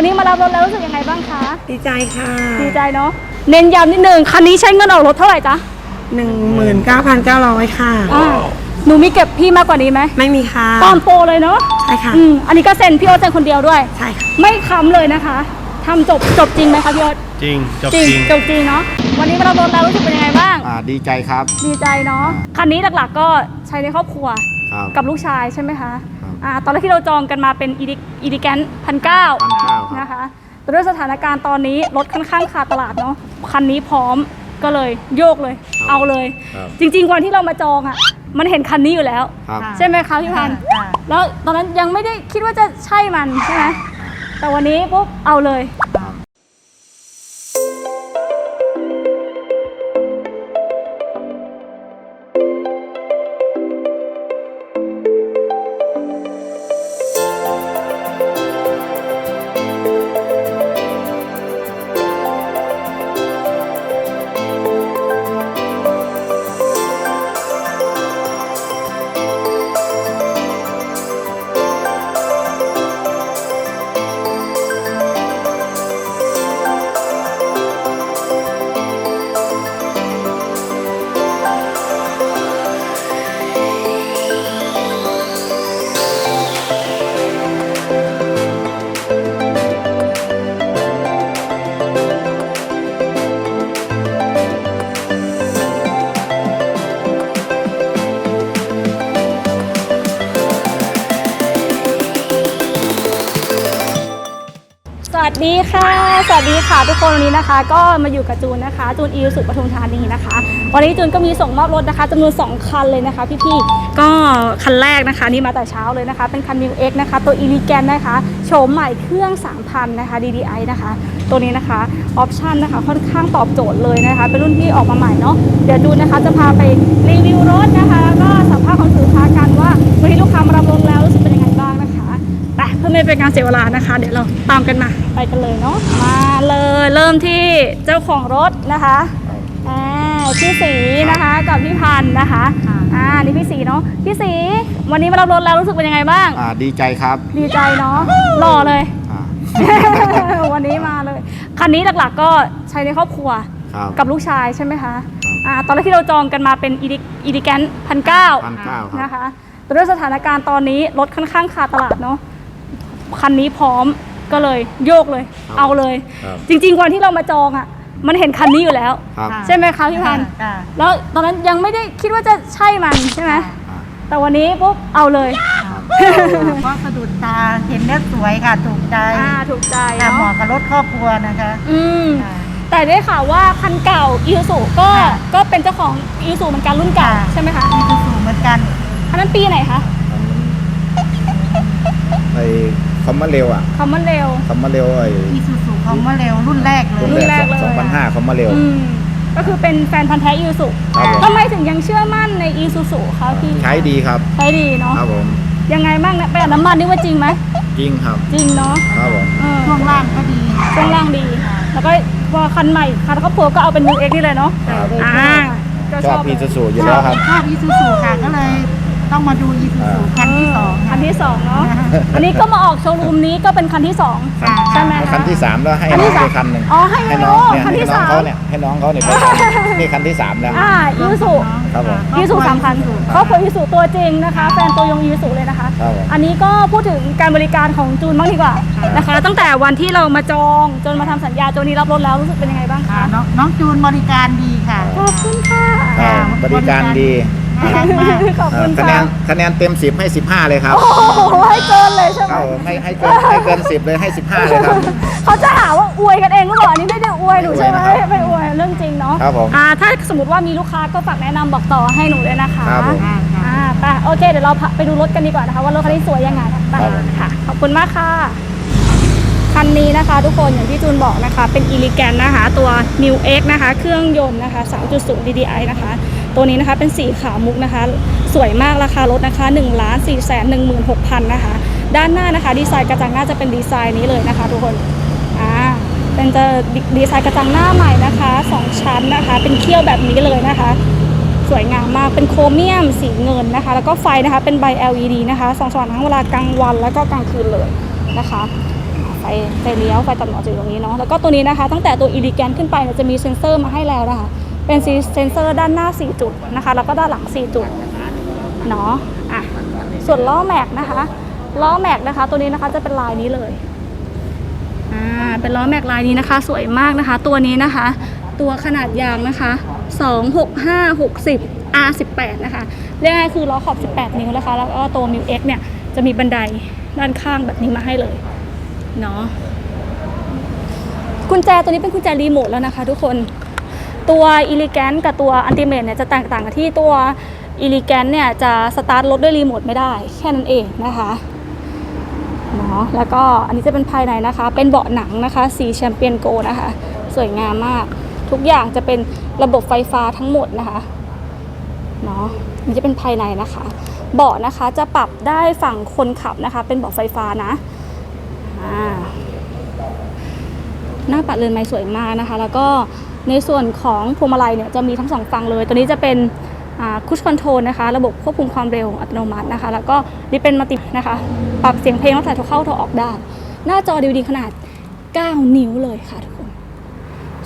วันนี้มารับรถแล้วรู้สึกยังไงบ้างคะ ดีใจค่ะดีใจเนาะ เน้นย้ำนิดนึง คันนี้ใช้เงินออกรถเท่าไหร่จ๊ะหนึ่งหมื่นเก้าพันเก้าร้อยค่ะ อ่าหนูมีเก็บพี่มากกว่านี้ไหมไม่มีค่ะ ตอนโปรเลยเนาะ ใช่ค่ะ อืมอันนี้ก็เซ็นพี่โอ๊ตเซ็นคนเดียวด้วย ใช่ค่ะ ไม่ค้ำเลยนะคะทำจบจบจริงไหมคะพี่โอ๊ตจริงจบจริงจริงจบจริงเนาะ วันนี้มารับรถแล้วรู้สึกเป็นยังไงบ้าง อ่าดีใจครับ ดีใจเนาะ คันนี้หลักๆก็ใช้ในครอบครัว ครับกับลูกชายใช่ไหมคะครับอ่าตอนแรกที่เราจองกันมาเป็นอีดิอีดิแกนพันเก้าพันเก้าครับนะคะแต่ด้วยสถานการณ์ตอนนี้รถค่อนข้างขาดตลาดเนาะคันนี้พร้อมก็เลยโยกเลยเอาเลย ครับ จริงๆวันที่เรามาจองอะ มันเห็นคันนี้อยู่แล้ว ครับ ใช่ไหมคะพี่พันธุ์แล้วตอนนั้นยังไม่ได้คิดว่าจะใช่มันใช่ไหมแต่วันนี้ปุ๊บเอาเลย วัสดีค่ะ สวัสดีค่ะทุกคนวันนี้นะคะ ก็มาอยู่กับจูนนะคะ จูนอีสุปทุมธานีนะคะ วันนี้จูนก็มีส่งมอบรถนะคะจำนวน 2 คันเลยนะคะ พี่ๆ ก็คันแรกนะคะ นี่มาแต่เช้าเลยนะคะ เป็นคัน New X นะคะ ตัว e l e g a n นะคะโฉมใหม่เครื่อง 3,000 นะคะ DDI นะคะ ตัวนี้นะคะออปชันนะคะค่อนข้างตอบโจทย์เลยนะคะ เป็นรุ่นที่ออกมาใหม่เนาะเดี๋ยวจูนนะคะจะพาไปรีวิวรถ สียเวลานะคะ เดี๋ยวเราตามกันมา ไปกันเลยเนาะ มาเลยเริ่มที่เจ้าของรถนะคะอ่าพี่สีนะคะกับพี่พันธ์นะคะ อ่า นี่พี่สีเนาะ พี่สี วันนี้มารับรถแล้วรู้สึกเป็นยังไงบ้าง อ่าดีใจครับ ดีใจเนาะ หล่อเลยอ่าวันนี้มาเลย คันนี้หลักๆก็ใช้ในครอบครัวครับกับลูกชายใช่ไหมคะครับอ่าตอนแรกที่เราจองกันมาเป็นอีดิอีดิแกนพันเก้าพันเก้าครับนะคะแต่ด้วยสถานการณ์ตอนนี้รถค่อนข้างขาดตลาดเนาะ คันนี้พร้อมก็เลยโยกเลย เอาเลย ครับจริง ๆ วันที่เรามาจองอะ มันเห็นคันนี้อยู่แล้ว ครับ ใช่ไหมคะพี่พันธุ์ค่ะ แล้วตอนนั้นยังไม่ได้คิดว่าจะใช่มันใช่ไหมอ่า แต่วันนี้ปุ๊บเอาเลยก็สะดุดตาเห็นแล้วสวยค่ะถูกใจอ่าถูกใจค่ะเหมาะเนาะกับรถครอบครัวนะคะอืม ค่ะ แต่ได้ข่าวว่าคันเก่าอีซูซูก็ค่ะก็เป็นเจ้าของอีซูเหมือนกันรุ่นเก่าค่ะ ใช่ไหมคะมีสูงเหมือนกันอันนั้นปีไหนคะไอ้ คอมมาเร็วอะคอมมอนเร็ว คอมมาเร็วไอ้อีซูซูเขามาเร็วรุ่นแรกเลยรุ่นแรกเลยสองพันห้าคอมมาเร็ว อืมก็คือเป็นแฟนพันธ์แท้อีซูครับผม ทำไมถึงยังเชื่อมั่นในอีซูซูคะพี่ใช้ดีครับใช้ดีเนาะครับผมยังไงบ้างนะประหยัดน้ำมันนี่ว่าจริงไหมจริงครับจริงเนาะครับผมเออช่วงล่างก็ดีช่วงล่างดี แล้วก็พอคันใหม่คันครอบครัวก็เอาเป็น New X นี่เลยเนาะครับอ่าก็ชอบพีซูซูอยู่ชแล้อวบครับ ชอบอีซูซูค่ะก็เลย ต้องมาดูอีซูซูคันที่สองคันที่สองเนาะ อันนี้ก็มาออกโชว์รูมนี้ก็เป็นคันที่สองค่ะ ใช่ไหมคะคันที่สามแล้วให้คันน้ที่องสามไปคันหนึ่งอ๋อให้ให้น้น้อองงเนี่ยคันให้ที่น้องสาม เขาเนี่ยให้น้องเขาเนี่ยไปนี่คันที่สามแล้ว อ่ายูสุครับผมยูสุสามคันครอบครัวยูสุตัวจริงนะคะ แฟนตัวยงยูสุเลยนะคะ ครับผม อันนี้ก็พูดถึงการบริการของจูนบ้างดีกว่านะคะ ตั้งแต่วันที่เรามาจองจนมาทำสัญญาจนนี้รับรถแล้วรู้สึกเป็นยังไงบ้างค่ะคะน้องน้องจูนบริการดีค่ะ ขอบคุณค่ะ ครับบริการดี น่ารักมาก ขอบเอ่คุอณคะแนค่ะนคะแนนเต็มสิบให้สิบห้าเลยครับโอ้โหให้เกินเลยใช่ไหมครับผมให้ให้เกินให้เกินสิบเลยให้สิบห้าเลยครับ เขาจะหาว่าอวยกันเองหรือเปล่าอันนี้ไม่ได้อวยหนูใช่ไหมไม่อวยนะครับไม่อวยเรื่องจริงเนาะครับผมอ่าถ้าสมมติว่ามีลูกค้าก็ฝากแนะนำบอกต่อให้หนูด้วยนะคะครับผมอ่าไปโอเคเดี๋ยวเราไปดูรถกันดีกว่านะคะ ว่ารถคันนี้สวยยังไงไปครับผม ค่ะขอบคุณมากค่ะคันนี้นะคะ ทุกคนอย่างที่จูนบอกนะคะ เป็น e l e g a n นะคะ ตัว New X นะคะ เครื่องยนต์นะคะ 3.0 DDI นะคะ ตัวนี้นะคะเป็นสีขาวมุกนะคะ สวยมากราคารถนะคะ1 4 1 6 0 0 0นะคะ ด้านหน้านะคะดีไซน์กระจังหน้าจะเป็นดีไซน์นี้เลยนะคะ ทุกคนอ่าเป็นจะดีไซน์กระจังหน้าใหม่นะคะสองชั้นนะคะ เป็นเขี้ยวแบบนี้เลยนะคะ สวยงามมากเป็นโครเมียมสีเงินนะคะ แล้วก็ไฟนะคะเป็นใบ LED นะคะสองสว่างทั้งเวลากลางวันแล้วก็กลางคืนเลยนะคะไฟไฟเลี้ยวไฟตัดหมอกจะอยู่ตรงนี้เนาะแล้วก็ตัวนี้นะคะ ตั้งแต่ตัวอีลิแกนขึ้นไปจะมีเซ็นเซอร์มาให้แล้วนะคะ เป็นเซนเซอร์ด้านหน้า 4 จุดนะคะ แล้วก็ด้านหลัง 4 จุดเนาะอะส่วนล้อแม็กนะคะล้อแม็กนะคะ ตัวนี้นะคะจะเป็นลายนี้เลยอ่าเป็นล้อแม็กลายนี้นะคะ สวยมากนะคะ ตัวนี้นะคะ ตัวขนาดยางนะคะ 2 6 5 60 R18 นะคะเรียกง่ายคือล้อขอบ 18 นิ้วนะคะ แล้วก็ตัว m ิว X เนี่ยจะมีบันไดด้านข้างแบบนี้มาให้เลยเนาะกุญแจตัวนี้เป็นกุญแจรีโมทแล้วนะคะ ทุกคน ตัว e l e g a n t กับตัว Ultimate เนี่ยจะแตกต่างกันที่ตัว e l e g a n t เนี่ยจะสตาร์ทรถด้วยรีโมทไม่ได้แค่นั้นเองนะคะเนาะแล้วก็อันนี้จะเป็นภายในนะคะ เป็นเบาะหนังนะคะ สีแชมเปี้ยนโกนะคะ สวยงามมาก ทุกอย่างจะเป็นระบบไฟฟ้าทั้งหมดนะคะเนาะนี่จะเป็นภายในนะคะ เบาะนะคะจะปรับได้ฝั่งคนขับนะคะ เป็นเบาะไฟฟ้านะหน้าปัดเรือนไม้สวยมากนะคะ แล้วก็ ในส่วนของพวงมาลัยเนี่ยจะมีทั้งสองฝั่งเลย ตัวนี้จะเป็นคุชคอนโทรลนะคะ ระบบควบคุมความเร็วอัตโนมัตินะคะ แล้วก็นี่เป็นมัลตินะคะ ปรับเสียงเพลงตั้งแต่โทรเข้าโทรออกได้ หน้าจอดีดีขนาด 9 นิ้วเลยค่ะทุกคน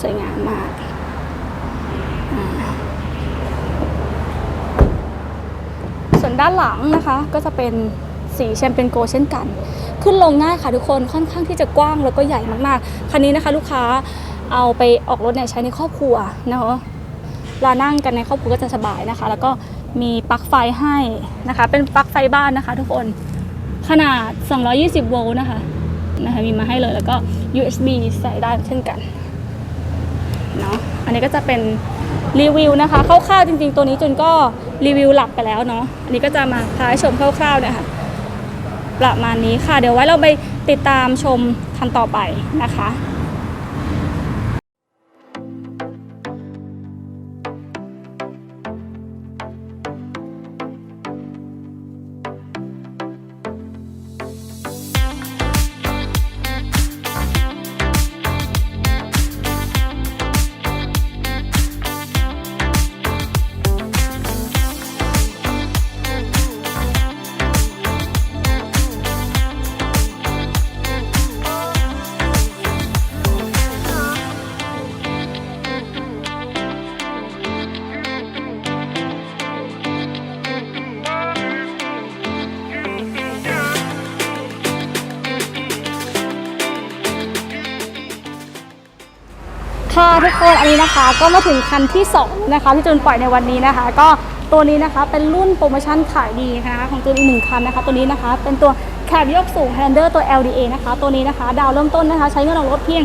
สวยงามมาก ส่วนด้านหลังนะคะก็จะเป็นสีแชมเปญโกเช่นกัน ขึ้นลงง่ายค่ะทุกคนค่อนข้างที่จะกว้างแล้วก็ใหญ่มากๆ คันนี้นะคะลูกค้า เอาไปออกรถเนี่ยใช้ในครอบครัวเนาะเวลานั่งกันในครอบครัวก็จะสบายนะคะ แล้วก็มีปลั๊กไฟให้นะคะ เป็นปลั๊กไฟบ้านนะคะ ทุกคนขนาด 220 โวลต์นะคะนะคะมีมาให้เลยแล้วก็ USB ใส่ได้เช่นกันเนาะอันนี้ก็จะเป็นรีวิวนะคะคร่าวๆจริงๆ ตัวนี้จนก็รีวิวหลักไปแล้วเนาะอันนี้ก็จะมาพาให้ชมคร่าวๆเนี่ยค่ะประมาณนี้ค่ะ เดี๋ยวไว้เราไปติดตามชมคันต่อไปนะคะ ค่ะทุกคนอันนี้นะคะ ก็มาถึงคันที่2นะคะที่จูนปล่อยในวันนี้นะคะ ก็ตัวนี้นะคะเป็นรุ่นโปรโมชั่นขายดีนะคะของจูนอีกหนึ่งคันนะคะ ตัวนี้นะคะเป็นตัวแคบยกสูง Highlander ตัว LDA นะคะ ตัวนี้นะคะ ดาวเริ่มต้นนะคะ ใช้เงินออกรถเพียง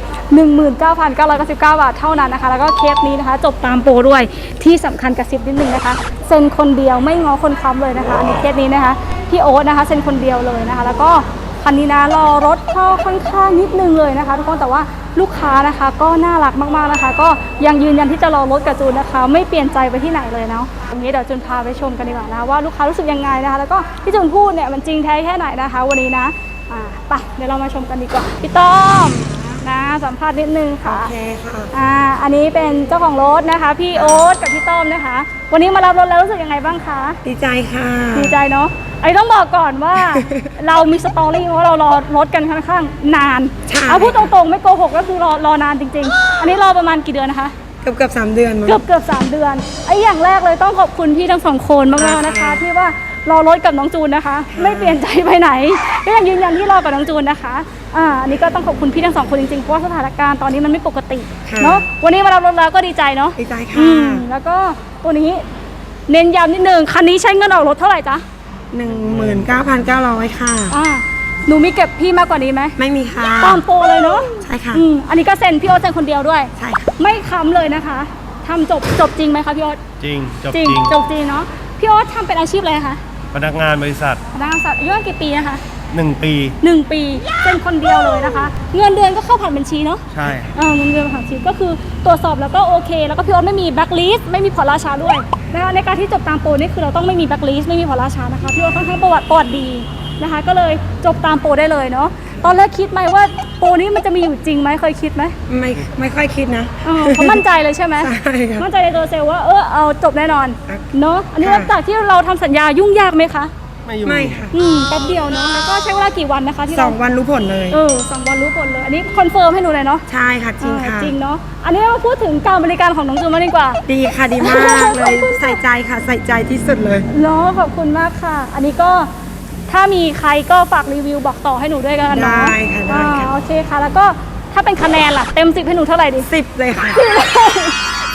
19,999 บาทเท่านั้นนะคะ แล้วก็เคสนี้นะคะ จบตามโปรด้วยที่สำคัญกระซิบนิดนึงนะคะเซ็นคนเดียวไม่ง้อคนค้ำเลยนะคะอันนี้เคสนี้นะคะพี่โอ๊ตนะคะเซ็นคนเดียวเลยนะคะ แล้วก็ คันนี้นะรอรถเข้าค่อนข้างนิดนึงเลยนะคะ ทุกคนแต่ว่าลูกค้านะคะก็น่ารักมากๆนะคะ ก็ยังยืนยันที่จะรอรถกับจูนนะคะ ไม่เปลี่ยนใจไปที่ไหนเลยเนาะอย่างนี้เดี๋ยวจูนพาไปชมกันดีกว่านะว่าลูกค้ารู้สึกยังไงนะคะ แล้วก็ที่จูนพูดเนี่ยมันจริงแท้แค่ไหนนะคะ วันนี้นะอ่าไปเดี๋ยวเรามาชมกันดีกว่าพี่ต้อม นะสัมภาษณ์นิดนึงโอค่ะเคค่ะอ่าอันนี้เป็นเจ้าของรถนะคะ พี่โอ๊ตกับพี่ต้อมนะคะ วันนี้มารับรถแล้วรู้สึกยังไงบ้างคะดีใจค่ะดีใจเนาะไอ้ต้องบอกก่อนว่า เรามีสตอรี่เพราะเรารอรถกันค่อนข้างนานใช่เอาพูดตรงๆไม่โกหกก็คือรอรอนานจริง ๆ อันนี้รอประมาณกี่เดือนนะคะเกือบเกือบสามเดือนมั้งเกือบเกือบสามเดือนไอ้อย่างแรกเลยต้องขอบคุณพี่ทั้งสองคนมากๆนะคะค่ะที่ว่า รอรถกับน้องจูนนะคะ ไม่เปลี่ยนใจไปไหน ก็ยังยืนยันที่รอกับน้องจูนนะคะอ่าอันนี้ก็ต้องขอบคุณพี่ทั้งสองคนจริงๆเพราะว่าสถานการณ์ตอนนี้มันไม่ปกติค่ะเนาะวันนี้มารับรถแล้วก็ดีใจเนาะดีใจอืค่ะมแล้วก็ตัวนี้เน้นย้ำนิดนึงคันนี้ใช้เงินออกรถเท่าไหร่จ๊ะหนึ่งหมื่นเก้าพันเก้าร้อยค่ะ อ่าหนูมีเก็บพี่มากกว่านี้ไหมไม่มีค่ะ ตามโปรเลยเนาะใช่ค่ะ อืมอันนี้ก็เซ็นพี่โอ๊ตเซ็นคนเดียวด้วย ใช่ค่ะ ไม่ค้ำเลยนะคะทำจบจบจริงไหมคะพี่โอ๊ตจริงจบจจริริงงจบจริงเนาะพี่โอ๊ตทำเป็นอาชีพอะไรคะ พนักงานบริษัทพนักงานสัตว์อายุกี่ปีนะคะ1ปี หนึ่งปีเป็นคนเดียวเลยนะคะ เงินเดือนก็เข้าผ่านบัญชีเนาะใช่ เออเงินเดือนผ่านบัญชีก็คือตรวจสอบแล้วก็โอเค แล้วก็พี่โอ๊ตไม่มีแบ็คลิสต์ไม่มีผ่อนราชาด้วยนะคะในการที่จบตามโปรนี่คือเราต้องไม่มีแบ็คลิสต์ไม่มีผ่อนราชานะคะพี่โอ๊ตค่อนข้างประวัติประวัติดีนะคะ ก็เลยจบตามโปรได้เลยเนาะตอนแรกคิดไหมว่าโปรนี้มันจะมีอยู่จริงไหมเคยคิดไหมไม่ไม่ค่อยคิดนะ เออเขามั่นใจเลยใช่ไหมใช่ค่ะมั่นใจในตัวเซลล์ว่าเออเอาจบแน่นอนครับเนาะอันนี้ค่ะจากที่เราทำสัญญายุ่งยากไหมคะไม่อยู่ไม่ค่ะอืมแป๊บเดียวเนาะแล้วก็ใช้เวลากี่วันนะคะที่สเราองวันรู้ผลเลย เออสองวันรู้ผลเลยอันนี้คอนเฟิร์มให้หนูเลยเนาะใช่ค่ะจริงค่ะเออจริงเนาะอันนี้มาพูดถึงการบริการของน้องจูนมางดีกว่า ดีค่ะดีมากเลย ใส่ใจค่ะใส่ใจที่สุดเลย เนาะขอบคุณมากค่ะ อันนี้ก็ถ้ามีใครก็ฝากรีวิวบอกต่อให้หนูด้วยกันเนาะได้ค่ะได้ค่ะอ่า โอเคค่ะ แล้วก็ถ้าเป็นคะแนนล่ะ เต็มสิบให้หนูเท่าไหร่ดี สิบเลยค่ะ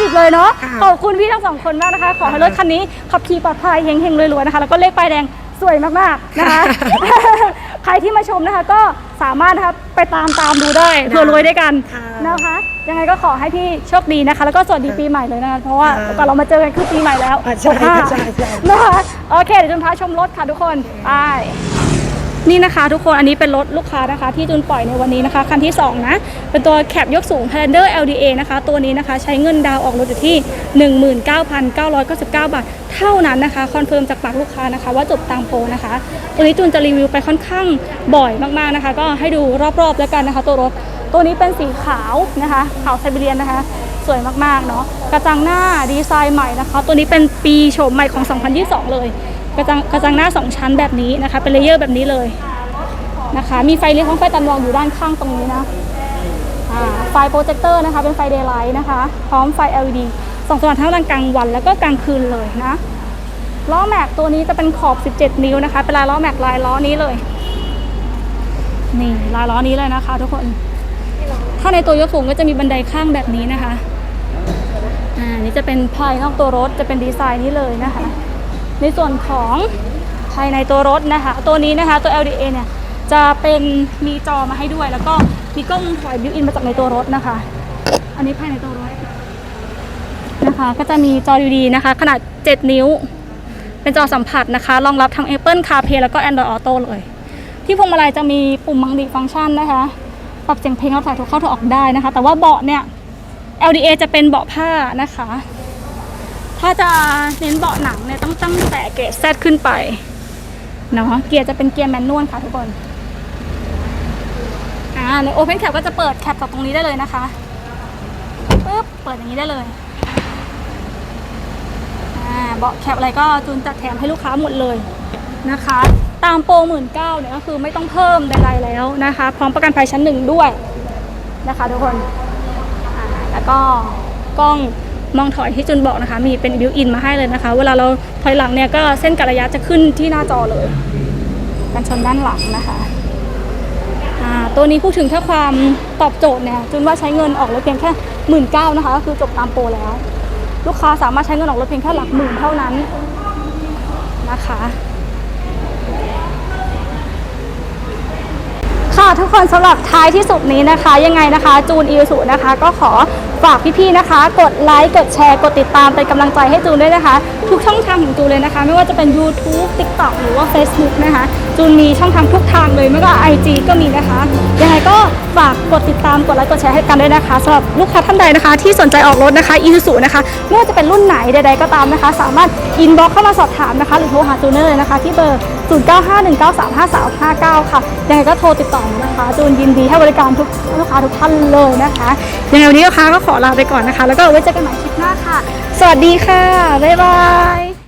สิบเลยเนาะ ค่ะขอบคุณพี่ทั้งสองคนมากนะคะ ขอให้รถคันนี้ขับขี่ปลอดภัยเฮงๆรวยๆนะคะ แล้วก็เลขป้ายแดงสวยมากๆนะคะ ใครที่มาชมนะคะ ก็สามารถนะคะไปตามตามดูได้เพื่อรวยด้วยกันค่ะนะคะ ยังไงก็ขอให้พี่โชคดีนะคะ แล้วก็สวัสดีปีใหม่เลยนะคะ เพราะว่าค่ะก่อนเรามาเจอกันคือปีใหม่แล้วอะใช่ค่ะใช่ใช่ นะคะ โอเค เดี๋ยวจุนพาชมรถค่ะทุกคน ไป นี่นะคะทุกคนอันนี้เป็นรถลูกค้านะคะ ที่จุนปล่อยในวันนี้นะคะ คันที่ 2 นะ เป็นตัวแคปยกสูง Pander LDA นะคะ ตัวนี้นะคะใช้เงินดาวออกรถอยู่ที่ 19,999 บาท เท่านั้นนะคะ คอนเฟิร์มจากปากลูกค้านะคะ ว่าจบตามโปรนะคะ ตัวนี้จุนจะรีวิวไปค่อนข้างบ่อยมากๆนะคะ ก็ให้ดูรอบๆแล้วกันนะคะ ตัวรถตัวนี้เป็นสีขาวนะคะขาวไซบีเรียนนะคะ สวยมากๆเนาะกระจังหน้าดีไซน์ใหม่นะคะ ตัวนี้เป็นปีโฉมใหม่ของ 2022 เลย กระจังกระจังหน้า 2 ชั้นแบบนี้นะคะ เป็นเลเยอร์แบบนี้เลยนะคะ มีไฟเลี้ยวของไฟตันรองอยู่ด้านข้างตรงนี้นะไฟโปรเจคเตอร์นะคะ เป็นไฟเดย์ไลท์นะคะ พร้อมไฟ LED ส่องสว่างทั้งกลางวันแล้วก็กลางคืนเลยนะล้อแม็กตัวนี้จะเป็นขอบ 17 นิ้วนะคะ เป็นลายล้อแม็กลายล้อนี้เลย นี่ลายล้อนี้เลยนะคะ ทุกคน ถ้าในตัวยกสูงก็จะมีบันไดข้างแบบนี้นะคะ อ่า นี่จะเป็นภายนอกตัวรถจะเป็นดีไซน์นี้เลยนะคะ ในส่วนของภายในตัวรถนะคะ ตัวนี้นะคะตัว LDA เนี่ยจะเป็นมีจอมาให้ด้วย แล้วก็มีกล้องถอยบิวอินมาจากในตัวรถนะคะ อันนี้ภายในตัวรถนะคะ ก็จะมีจอ DVD นะคะ ขนาด 7 นิ้ว เป็นจอสัมผัสนะคะ รองรับทั้ง Apple CarPlay แล้วก็ Android Auto เลย ที่พวงมาลัยจะมีปุ่มมังดีฟังก์ชันนะคะ ปรับเสียงเพลงรับสายโทรเข้าโทรออกได้นะคะ แต่ว่าเบาะเนี่ย LDA จะเป็นเบาะผ้านะคะ ถ้าจะเน้นเบาะหนังเนี่ยต้องตั้งแต่เกรดขึ้นไปเนาะเกียร์จะเป็นเกียร์แมนนวลค่ะทุกคนอ่าใน Open Cap ก็จะเปิดแคปจากตรงนี้ได้เลยนะคะปึ๊บเปิดอย่างนี้ได้เลยอ่าเบาะแคปอะไรก็จูนจัดแถมให้ลูกค้าหมดเลยนะคะ ตามโปรหมื่นเก้าเนี่ยก็คือไม่ต้องเพิ่มใดๆแล้วนะคะ พร้อมประกันภัยชั้นหนึ่งด้วยนะคะทุกคนแล้วก็กล้อง มองถอยที่จุนบอกนะคะ มีเป็นบิวอินมาให้เลยนะคะ เวลาเราถอยหลังเนี่ยก็เส้นกระยะจะขึ้นที่หน้าจอเลยกันชนด้านหลังนะคะตัวนี้พูดถึงถ้าความตอบโจทย์เนี่ยจุนว่าใช้เงินออกรถเพียงแค่หมื่นเก้านะคะก็คือจบตามโปรแล้ว ลูกค้าสามารถใช้เงินออกรถเพียงแค่หลักหมื่นเท่านั้นนะคะค่ะทุกคนสำหรับท้ายที่สุดนี้นะคะ ยังไงนะคะ จูนอิวสุนะคะ ก็ขอ ฝากพี่ๆนะคะ กดไลค์กดแชร์ กดติดตามเป็นกำลังใจให้จูนด้วยนะคะ ทุกช่องทางของจูนเลยนะคะ ไม่ว่าจะเป็น YouTube TikTok หรือว่า Facebook นะคะ จูนมีช่องทางทุกทางเลยไม่ว่า IG ก็มีนะคะยังไงก็ฝากกดติดตามกดไลค์กดแชร์ให้กันด้วยนะคะสำหรับลูกค้าท่านใดนะคะ ที่สนใจออกรถนะคะอิวสุนะคะไม่ว่าจะเป็นรุ่นไหนใด ๆก็ตามนะคะ สามารถอินบ็อกเข้ามาสอบถามนะคะ หรือโทรหาจูนได้เลยนะคะ ที่เบอร์ 0951935359 ค่ะยังไงก็โทรติดต่อนะคะจูนยินดีให้บริการทุกลูกค้าทุกท่านเลยนะคะยังไงวันนี้ลูกค้าก็ขอลาไปก่อนนะคะ แล้วก็ไว้เจอกันใหม่คลิปหน้าค่ะ สวัสดีค่ะ บ๊ายบาย